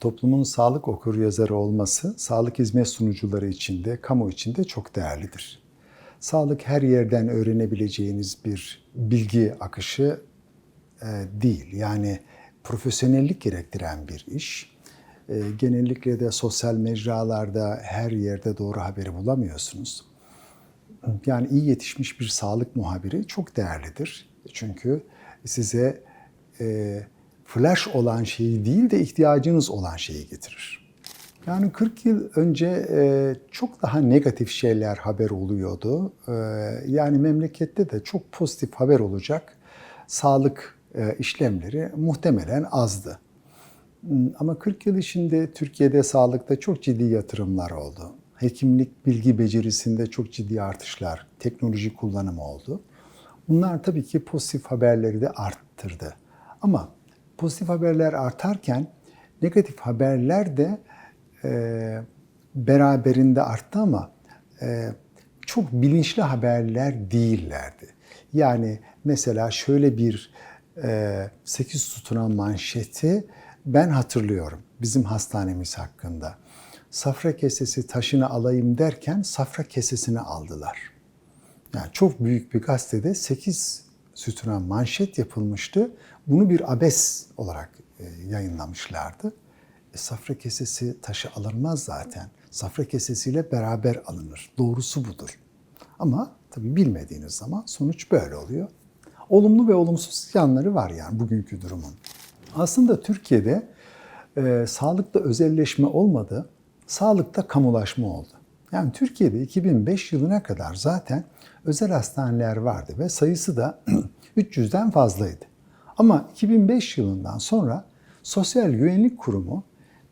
toplumun sağlık okuryazarı olması sağlık hizmet sunucuları için de kamu için de çok değerlidir. Sağlık her yerden öğrenebileceğiniz bir bilgi akışı e, değil. Yani profesyonellik gerektiren bir iş. E, genellikle de sosyal mecralarda her yerde doğru haberi bulamıyorsunuz. Yani iyi yetişmiş bir sağlık muhabiri çok değerlidir. Çünkü size e, flash olan şeyi değil de ihtiyacınız olan şeyi getirir. Yani 40 yıl önce e, çok daha negatif şeyler haber oluyordu. E, yani memlekette de çok pozitif haber olacak sağlık e, işlemleri muhtemelen azdı. Ama 40 yıl içinde Türkiye'de sağlıkta çok ciddi yatırımlar oldu. Hekimlik bilgi becerisinde çok ciddi artışlar, teknoloji kullanımı oldu. Bunlar tabii ki pozitif haberleri de arttırdı. Ama pozitif haberler artarken negatif haberler de e, beraberinde arttı ama e, çok bilinçli haberler değillerdi. Yani mesela şöyle bir e, 8 sütuna manşeti ben hatırlıyorum bizim hastanemiz hakkında. Safra kesesi taşını alayım derken safra kesesini aldılar. Yani çok büyük bir gazetede 8 sütuna manşet yapılmıştı. Bunu bir abes olarak e, yayınlamışlardı. E, safra kesesi taşı alınmaz zaten. Safra kesesiyle beraber alınır. Doğrusu budur. Ama tabii bilmediğiniz zaman sonuç böyle oluyor. Olumlu ve olumsuz yanları var yani bugünkü durumun. Aslında Türkiye'de e, sağlıkta özelleşme olmadı, sağlıkta kamulaşma oldu. Yani Türkiye'de 2005 yılına kadar zaten özel hastaneler vardı ve sayısı da 300'den fazlaydı. Ama 2005 yılından sonra Sosyal Güvenlik Kurumu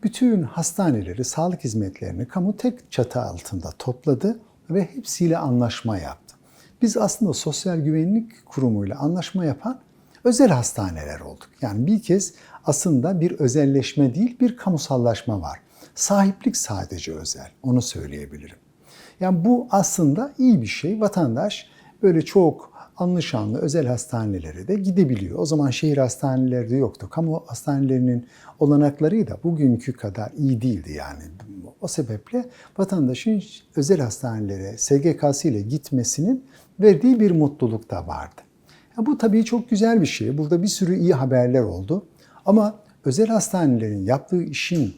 bütün hastaneleri, sağlık hizmetlerini kamu tek çatı altında topladı ve hepsiyle anlaşma yaptı. Biz aslında Sosyal Güvenlik Kurumu ile anlaşma yapan özel hastaneler olduk. Yani bir kez aslında bir özelleşme değil, bir kamusallaşma var. Sahiplik sadece özel, onu söyleyebilirim. Yani bu aslında iyi bir şey. Vatandaş böyle çok anlaşanlı özel hastanelere de gidebiliyor. O zaman şehir hastaneleri de yoktu. Kamu hastanelerinin olanakları da bugünkü kadar iyi değildi yani. O sebeple vatandaşın özel hastanelere SGK'sı ile gitmesinin verdiği bir mutluluk da vardı. Ya bu tabii çok güzel bir şey. Burada bir sürü iyi haberler oldu. Ama özel hastanelerin yaptığı işin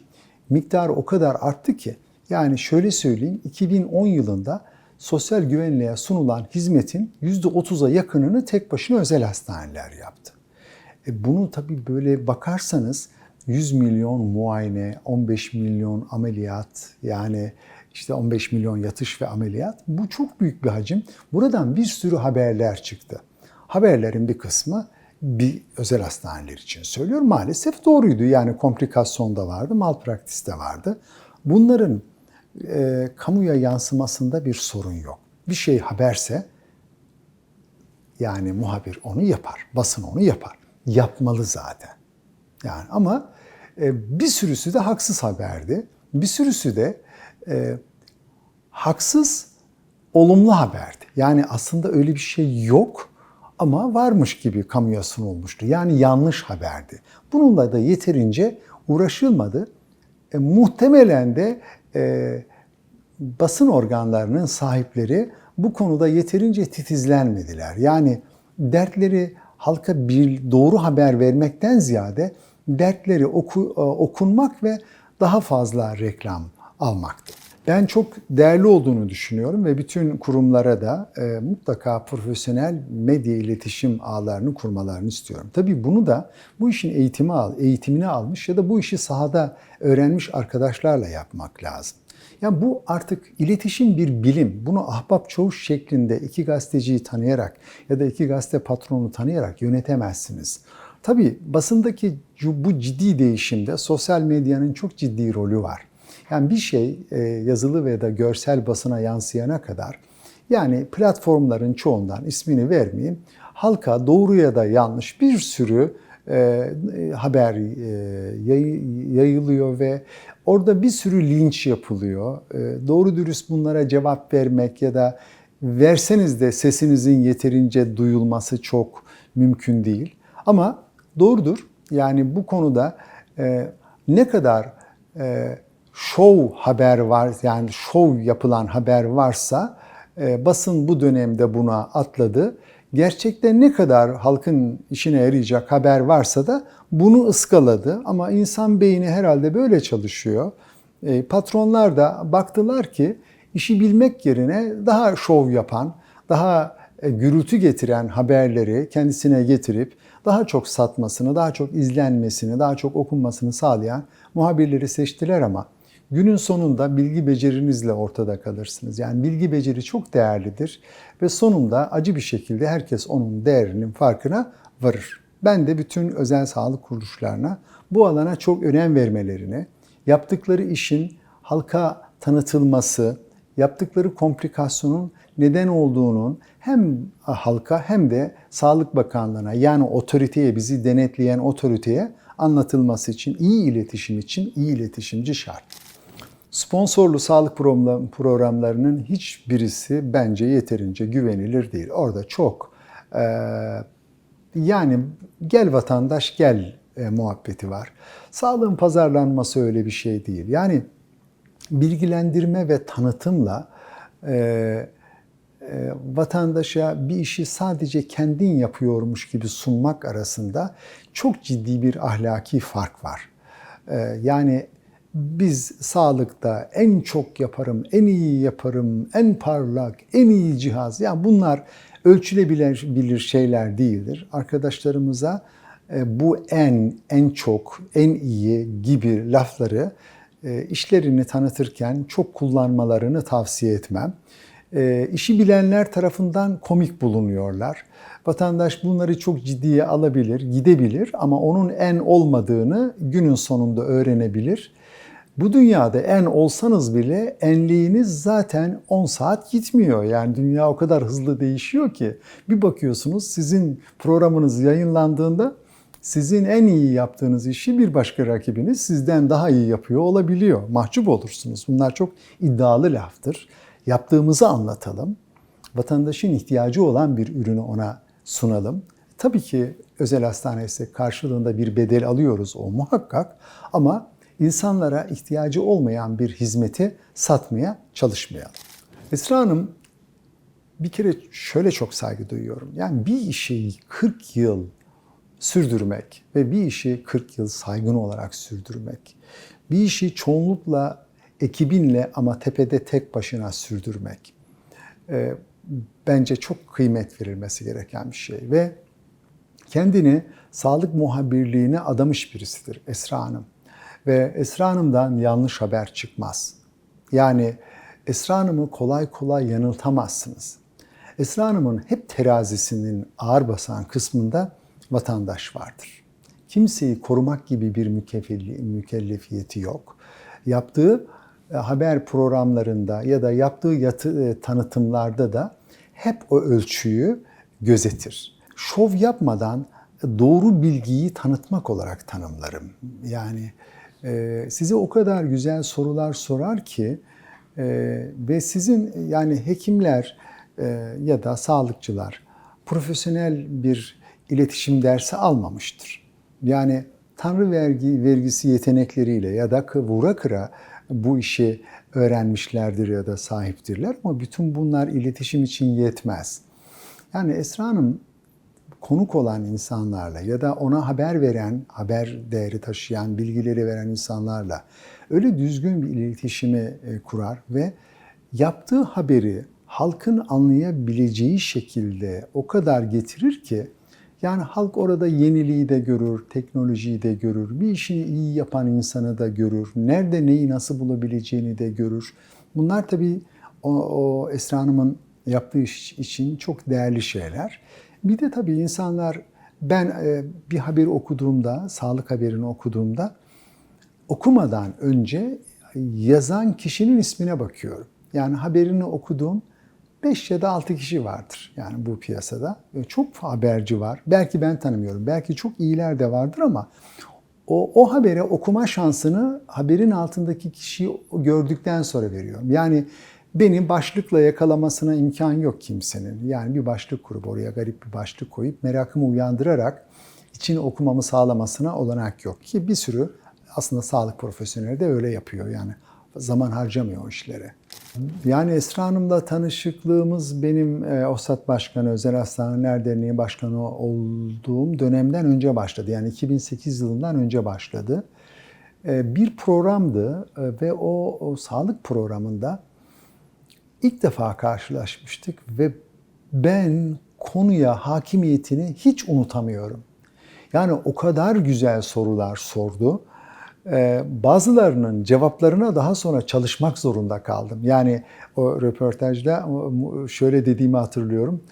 miktarı o kadar arttı ki yani şöyle söyleyeyim 2010 yılında sosyal güvenliğe sunulan hizmetin %30'a yakınını tek başına özel hastaneler yaptı. E bunu tabii böyle bakarsanız 100 milyon muayene, 15 milyon ameliyat yani işte 15 milyon yatış ve ameliyat bu çok büyük bir hacim. Buradan bir sürü haberler çıktı. Haberlerin bir kısmı bir özel hastaneler için söylüyorum. Maalesef doğruydu. Yani komplikasyon da vardı, malpraktis de vardı. Bunların e, kamuya yansımasında bir sorun yok. Bir şey haberse yani muhabir onu yapar, basın onu yapar. Yapmalı zaten. Yani ama e, bir sürüsü de haksız haberdi. Bir sürüsü de e, haksız olumlu haberdi. Yani aslında öyle bir şey yok ama varmış gibi kamuya sunulmuştu. Yani yanlış haberdi. Bununla da yeterince uğraşılmadı. E, muhtemelen de e, basın organlarının sahipleri bu konuda yeterince titizlenmediler. Yani dertleri halka bir doğru haber vermekten ziyade dertleri oku, e, okunmak ve daha fazla reklam almaktı. Ben çok değerli olduğunu düşünüyorum ve bütün kurumlara da e, mutlaka profesyonel medya iletişim ağlarını kurmalarını istiyorum. Tabii bunu da bu işin eğitimi al, eğitimini almış ya da bu işi sahada öğrenmiş arkadaşlarla yapmak lazım. Yani bu artık iletişim bir bilim. Bunu ahbap çavuş şeklinde iki gazeteciyi tanıyarak ya da iki gazete patronu tanıyarak yönetemezsiniz. Tabii basındaki bu ciddi değişimde sosyal medyanın çok ciddi rolü var. Yani bir şey e, yazılı veya da görsel basına yansıyana kadar yani platformların çoğundan ismini vermeyeyim halka doğru ya da yanlış bir sürü e, haber e, yayılıyor ve orada bir sürü linç yapılıyor. E, doğru dürüst bunlara cevap vermek ya da verseniz de sesinizin yeterince duyulması çok mümkün değil. Ama doğrudur. Yani bu konuda ne kadar e, şov haber var yani şov yapılan haber varsa e, basın bu dönemde buna atladı. Gerçekten ne kadar halkın işine yarayacak haber varsa da bunu ıskaladı. Ama insan beyni herhalde böyle çalışıyor. E, patronlar da baktılar ki işi bilmek yerine daha şov yapan, daha e, gürültü getiren haberleri kendisine getirip daha çok satmasını, daha çok izlenmesini, daha çok okunmasını sağlayan muhabirleri seçtiler ama günün sonunda bilgi becerinizle ortada kalırsınız. Yani bilgi beceri çok değerlidir ve sonunda acı bir şekilde herkes onun değerinin farkına varır. Ben de bütün özel sağlık kuruluşlarına bu alana çok önem vermelerini, yaptıkları işin halka tanıtılması, yaptıkları komplikasyonun neden olduğunun hem halka hem de Sağlık Bakanlığı'na yani otoriteye bizi denetleyen otoriteye anlatılması için iyi iletişim için iyi iletişimci şart. Sponsorlu sağlık programlarının hiçbirisi bence yeterince güvenilir değil. Orada çok e, yani gel vatandaş gel e, muhabbeti var. Sağlığın pazarlanması öyle bir şey değil. Yani bilgilendirme ve tanıtımla e, e, vatandaşa bir işi sadece kendin yapıyormuş gibi sunmak arasında çok ciddi bir ahlaki fark var. E, yani biz sağlıkta en çok yaparım, en iyi yaparım, en parlak, en iyi cihaz. Yani bunlar ölçülebilir şeyler değildir. Arkadaşlarımıza e, bu en, en çok, en iyi gibi lafları e, işlerini tanıtırken çok kullanmalarını tavsiye etmem. E, işi bilenler tarafından komik bulunuyorlar. Vatandaş bunları çok ciddiye alabilir, gidebilir ama onun en olmadığını günün sonunda öğrenebilir. Bu dünyada en olsanız bile enliğiniz zaten 10 saat gitmiyor. Yani dünya o kadar hızlı değişiyor ki bir bakıyorsunuz sizin programınız yayınlandığında sizin en iyi yaptığınız işi bir başka rakibiniz sizden daha iyi yapıyor olabiliyor. Mahcup olursunuz. Bunlar çok iddialı laftır. Yaptığımızı anlatalım. Vatandaşın ihtiyacı olan bir ürünü ona sunalım. Tabii ki özel hastanesi karşılığında bir bedel alıyoruz o muhakkak ama insanlara ihtiyacı olmayan bir hizmeti satmaya çalışmayalım. Esra Hanım bir kere şöyle çok saygı duyuyorum. Yani bir işi 40 yıl sürdürmek ve bir işi 40 yıl saygın olarak sürdürmek, bir işi çoğunlukla ekibinle ama tepede tek başına sürdürmek e, bence çok kıymet verilmesi gereken bir şey ve kendini sağlık muhabirliğine adamış birisidir Esra Hanım. Ve Esra Hanım'dan yanlış haber çıkmaz. Yani Esra Hanım'ı kolay kolay yanıltamazsınız. Esra Hanım'ın hep terazisinin ağır basan kısmında vatandaş vardır. Kimseyi korumak gibi bir mükellefiyeti yok. Yaptığı e, haber programlarında ya da yaptığı yatı, e, tanıtımlarda da hep o ölçüyü gözetir. Şov yapmadan doğru bilgiyi tanıtmak olarak tanımlarım. Yani e, size o kadar güzel sorular sorar ki e, ve sizin yani hekimler e, ya da sağlıkçılar profesyonel bir iletişim dersi almamıştır. Yani tanrı vergi vergisi yetenekleriyle ya da vura kıra bu işi öğrenmişlerdir ya da sahiptirler ama bütün bunlar iletişim için yetmez. Yani Esra Hanım konuk olan insanlarla ya da ona haber veren, haber değeri taşıyan, bilgileri veren insanlarla öyle düzgün bir iletişimi e, kurar ve yaptığı haberi halkın anlayabileceği şekilde o kadar getirir ki yani halk orada yeniliği de görür, teknolojiyi de görür, bir işini iyi yapan insanı da görür, nerede neyi nasıl bulabileceğini de görür. Bunlar tabii o, o Esra Hanım'ın yaptığı iş için çok değerli şeyler. Bir de tabii insanlar ben e, bir haberi okuduğumda, sağlık haberini okuduğumda okumadan önce yazan kişinin ismine bakıyorum. Yani haberini okuduğum 5 ya da 6 kişi vardır yani bu piyasada. Çok haberci var. Belki ben tanımıyorum. Belki çok iyiler de vardır ama o, o habere okuma şansını haberin altındaki kişiyi gördükten sonra veriyorum. Yani beni başlıkla yakalamasına imkan yok kimsenin. Yani bir başlık kurup oraya garip bir başlık koyup merakımı uyandırarak için okumamı sağlamasına olanak yok. Ki bir sürü Aslında sağlık profesyoneli de öyle yapıyor yani. Zaman harcamıyor o işlere. Yani Esra Hanım'la tanışıklığımız benim e, OSAT Başkanı, Özel Hastaneler Derneği Başkanı olduğum dönemden önce başladı. Yani 2008 yılından önce başladı. E, bir programdı e, ve o, o sağlık programında ilk defa karşılaşmıştık ve ben konuya hakimiyetini hiç unutamıyorum. Yani o kadar güzel sorular sordu. Ee, bazılarının cevaplarına daha sonra çalışmak zorunda kaldım. Yani o röportajda şöyle dediğimi hatırlıyorum.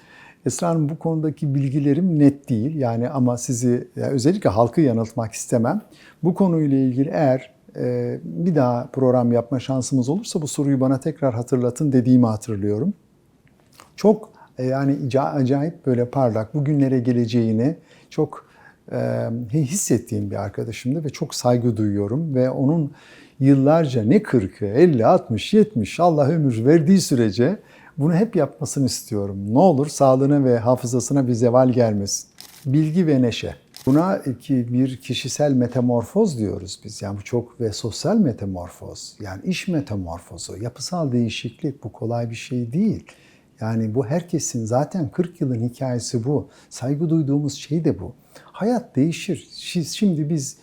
Esra Hanım bu konudaki bilgilerim net değil. Yani ama sizi özellikle halkı yanıltmak istemem. Bu konuyla ilgili eğer e, bir daha program yapma şansımız olursa bu soruyu bana tekrar hatırlatın dediğimi hatırlıyorum. Çok e, yani acayip böyle parlak bugünlere geleceğini çok e, hissettiğim bir arkadaşımdı ve çok saygı duyuyorum ve onun yıllarca ne 40'ı, 50, 60, 70 Allah ömür verdiği sürece bunu hep yapmasını istiyorum. Ne olur sağlığına ve hafızasına bir zeval gelmesin. Bilgi ve neşe. Buna iki, bir kişisel metamorfoz diyoruz biz. Yani bu çok ve sosyal metamorfoz. Yani iş metamorfozu, yapısal değişiklik bu kolay bir şey değil. Yani bu herkesin zaten 40 yılın hikayesi bu. Saygı duyduğumuz şey de bu. Hayat değişir. Şimdi biz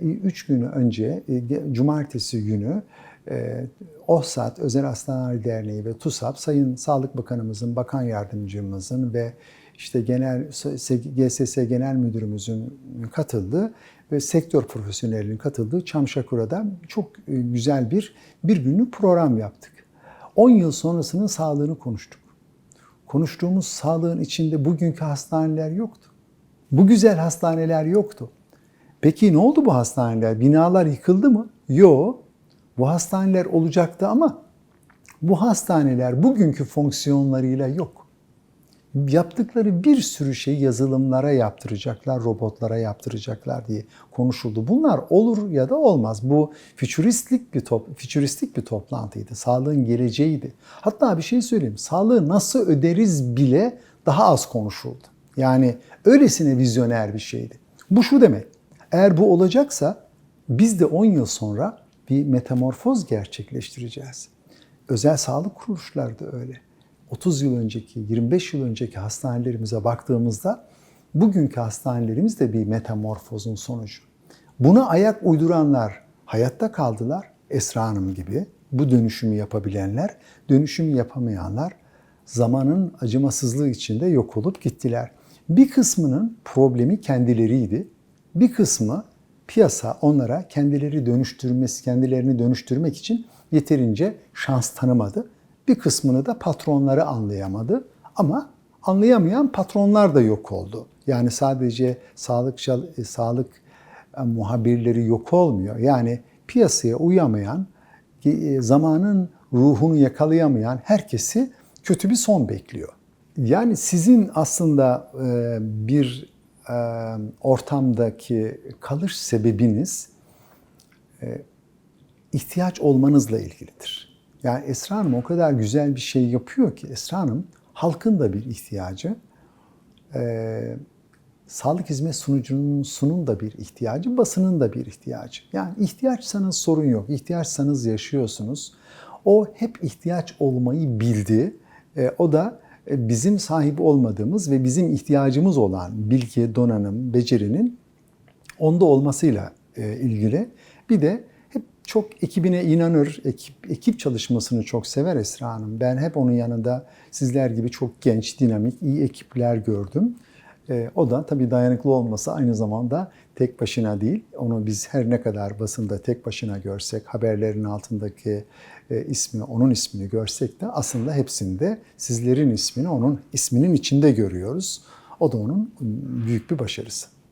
3 gün önce, e, cumartesi günü e, OHSAT, Özel Hastaneler Derneği ve TUSAP, Sayın Sağlık Bakanımızın, Bakan Yardımcımızın ve işte genel GSS Genel Müdürümüzün katıldığı ve sektör profesyonellerinin katıldığı Çamşakura'da çok e, güzel bir bir günlük program yaptık. 10 yıl sonrasının sağlığını konuştuk. Konuştuğumuz sağlığın içinde bugünkü hastaneler yoktu. Bu güzel hastaneler yoktu. Peki ne oldu bu hastaneler? Binalar yıkıldı mı? Yok. Bu hastaneler olacaktı ama bu hastaneler bugünkü fonksiyonlarıyla yok yaptıkları bir sürü şey yazılımlara yaptıracaklar, robotlara yaptıracaklar diye konuşuldu. Bunlar olur ya da olmaz. Bu fütüristik bir top, fütüristik bir toplantıydı. Sağlığın geleceğiydi. Hatta bir şey söyleyeyim. Sağlığı nasıl öderiz bile daha az konuşuldu. Yani öylesine vizyoner bir şeydi. Bu şu demek. Eğer bu olacaksa biz de 10 yıl sonra bir metamorfoz gerçekleştireceğiz. Özel sağlık kuruluşları da öyle. 30 yıl önceki, 25 yıl önceki hastanelerimize baktığımızda bugünkü hastanelerimiz de bir metamorfozun sonucu. Buna ayak uyduranlar hayatta kaldılar. Esra Hanım gibi bu dönüşümü yapabilenler, dönüşümü yapamayanlar zamanın acımasızlığı içinde yok olup gittiler. Bir kısmının problemi kendileriydi. Bir kısmı piyasa onlara kendileri dönüştürmesi, kendilerini dönüştürmek için yeterince şans tanımadı. Bir kısmını da patronları anlayamadı ama anlayamayan patronlar da yok oldu. Yani sadece sağlık e, sağlık e, muhabirleri yok olmuyor. Yani piyasaya uyamayan, e, zamanın ruhunu yakalayamayan herkesi kötü bir son bekliyor. Yani sizin aslında bir ortamdaki kalış sebebiniz ihtiyaç olmanızla ilgilidir. Yani Esra Hanım o kadar güzel bir şey yapıyor ki Esra Hanım halkın da bir ihtiyacı. Ee, sağlık hizmet sunucunun sunun da bir ihtiyacı, basının da bir ihtiyacı. Yani ihtiyaçsanız sorun yok, ihtiyaçsanız yaşıyorsunuz. O hep ihtiyaç olmayı bildi. Ee, o da e, bizim sahibi olmadığımız ve bizim ihtiyacımız olan bilgi, donanım, becerinin onda olmasıyla e, ilgili. Bir de çok ekibine inanır, ekip, ekip çalışmasını çok sever Esra Hanım. Ben hep onun yanında sizler gibi çok genç, dinamik, iyi ekipler gördüm. E, o da tabii dayanıklı olması aynı zamanda tek başına değil. Onu biz her ne kadar basında tek başına görsek, haberlerin altındaki e, ismi, onun ismini görsek de aslında hepsinde sizlerin ismini onun isminin içinde görüyoruz. O da onun büyük bir başarısı.